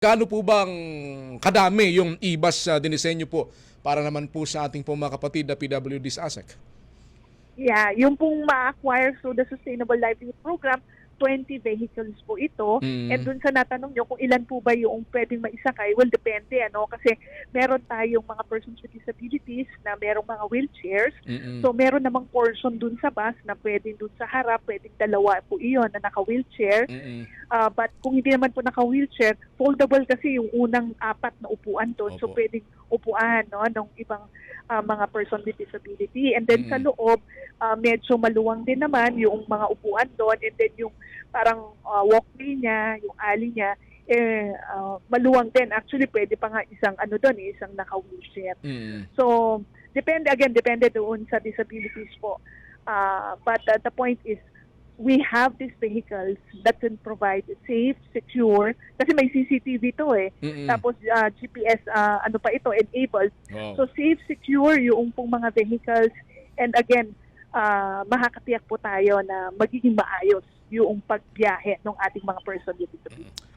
Gaano po bang kadami yung e-bus uh, dinisenyo po para naman po sa ating po mga kapatid na PWDs ASEC? Yeah, yung pong ma-acquire through the Sustainable Livelihood Program, 20 vehicles po ito. Mm. And dun sa natanong nyo kung ilan po ba yung pwedeng maisakay, well, depende. ano Kasi meron tayong mga persons with disabilities na merong mga wheelchairs. Mm-mm. So meron namang portion dun sa bus na pwedeng dun sa harap, pwedeng dalawa po iyon na naka-wheelchair. Mm-mm. Ah, but kung hindi naman po naka-wheelchair, foldable kasi yung unang apat na upuan doon. So pwedeng upuan no, ng ibang ah, mga person with disability. And then sa Mm. loob, ah, medyo maluwang din naman yung mga upuan doon. And then yung parang ah, walkway niya, yung alley niya, eh, ah, maluwang din. Actually, pwede pa nga isang ano doon, eh, isang naka-wheelchair. Mm. So, depende again, depende doon sa disabilities po. Uh, but uh, the point is, we have these vehicles that can provide safe, secure, kasi may CCTV to eh. Mm-mm. Tapos uh, GPS, uh, ano pa ito, enabled. Wow. So safe, secure yung pong mga vehicles. And again, uh, makakatiyak po tayo na magiging maayos yung pagbiyahe ng ating mga person with disabilities.